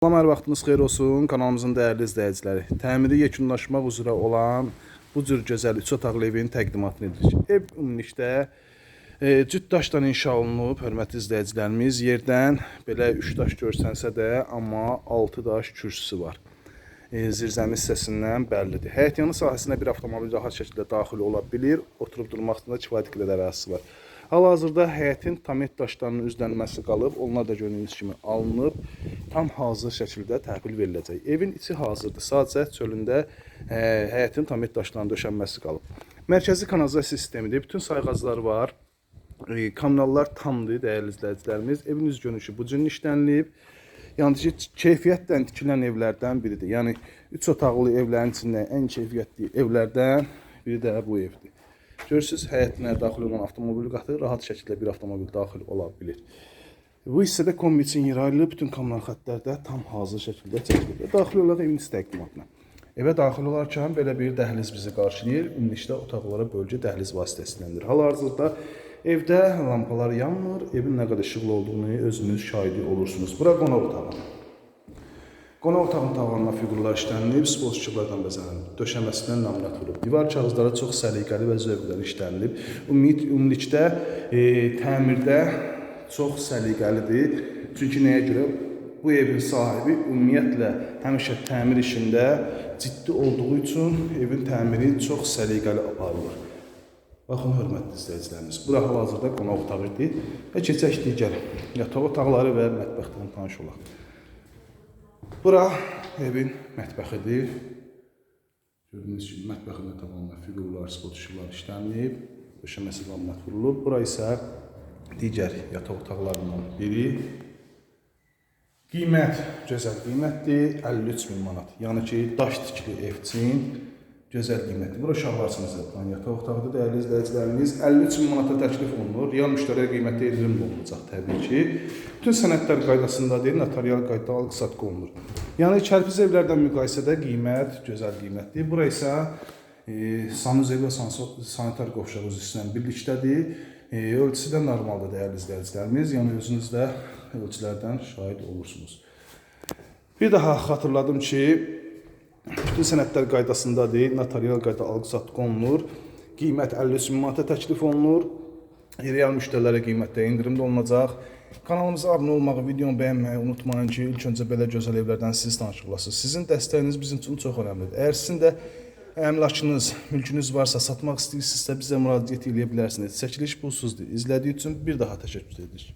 Salam, hər vaxtınız xeyir olsun kanalımızın dəyərli izləyiciləri. Təmiri yekunlaşmaq üzrə olan bu cür gözəl 3 otaqlı evin təqdimatını edirik. Ev ümumilikdə e, cüt daşdan inşa olunub, hörmətli izləyicilərimiz. Yerdən belə 3 daş görsənsə də, amma 6 daş kürsüsü var. E, zirzəmi hissəsindən bəllidir. Həyətyanı sahəsinə bir avtomobil rahat şəkildə daxil ola bilir. Oturub durmaq üçün də kifayət qədər ərazisi var. Hal-hazırda həyətin tamet daşlarının üzlənməsi qalıb, onlar da gördüyünüz kimi alınıb, tam hazır şəkildə təhvil veriləcək. Evin içi hazırdır, sadəcə çölündə e, həyətin tamet daşlarının döşənməsi qalıb. Mərkəzi kanalizasiya sistemidir, bütün sayğaclar var. E, Kanallar tamdır, dəyərli izləyicilərimiz. Evin üz görünüşü bu cür işlənilib. Yəni ki, keyfiyyətlə tikilən evlərdən biridir. Yəni 3 otaqlı evlərin içində ən keyfiyyətli evlərdən biri də bu evdir. Görürsüz, həyətinə daxil olan avtomobil qatı rahat şəkildə bir avtomobil daxil ola bilir. Bu hissədə kombi üçün yer ayrılıb, bütün kommunal xəttlər də tam hazır şəkildə çəkilir. Daxil olaraq evin təqdimatına. Evə daxil olarkən belə bir dəhliz bizi qarşılayır. Ümumilikdə otaqlara bölgə dəhliz vasitəsiləndir. Hal-hazırda evdə lampalar yanmır, evin nə qədər işıqlı olduğunu özünüz şahidi olursunuz. Bura qonaq otağı. Qonaq otağının tavanına fiqurlar işlənilib, sport işıqlardan bəzənilib. Döşəməsindən laminat vurulub. Divar kağızları çox səliqəli və zövqlə işlənilib. Ümid ümumilikdə e, təmirdə çox səliqəlidir. Çünki nəyə görə? Bu evin sahibi ümumiyyətlə həmişə təmir işində ciddi olduğu üçün evin təmiri çox səliqəli aparılır. Baxın hörmətli izləyicilərimiz, bura hal-hazırda qonaq otağı idi və keçək digər yataq otaqları və mətbəxdən tanış olaq. Bura evin mətbəxidir. Gördüyünüz kimi mətbəxində tamamilə fiqurlar, spot işıqlar işlənilib, döşəməsi laminat vurulub. Bura isə digər yataq otaqlarından biri. Qiymət gözəl qiymətdir, 53 min manat. Yəni ki, daş tikili ev üçün gözəl qiymətdir. Bura uşaqlar üçün hesablanan yataq otağıdır, dəyərli izləyicilərimiz. 53 min manata təklif olunur. Real müştəriyə qiymətdə endirim də olunacaq təbii ki. Bütün sənədlər qaydasındadır, notarial qaydada alqı-satqı olunur. Yəni kərpiz evlərdən müqayisədə qiymət gözəl qiymətdir. Bura isə e, sanuzel və sanso- sanitar qovşaq üzrəsindən birlikdədir. E, ölçüsü də normaldır dəyərli izləyicilərimiz. Yəni özünüz də ölçülərdən şahid olursunuz. Bir daha xatırladım ki, bütün sənədlər qaydasındadır. Notarial qayda alqı-satqı olunur. Qiymət 53 min manata təklif olunur. Real müştərilərə qiymətdə endirim də olunacaq. Kanalımıza abunə olmağı, videonu bəyənməyi unutmayın ki, ilk öncə belə gözəl evlərdən siz tanış olasınız. Sizin dəstəyiniz bizim üçün çox önəmlidir. Əgər sizin də əmlakınız, mülkünüz varsa, satmaq istəyirsinizsə bizə müraciət edə bilərsiniz. Çəkiliş pulsuzdur. İzlədiyi üçün bir daha təşəkkür edirik.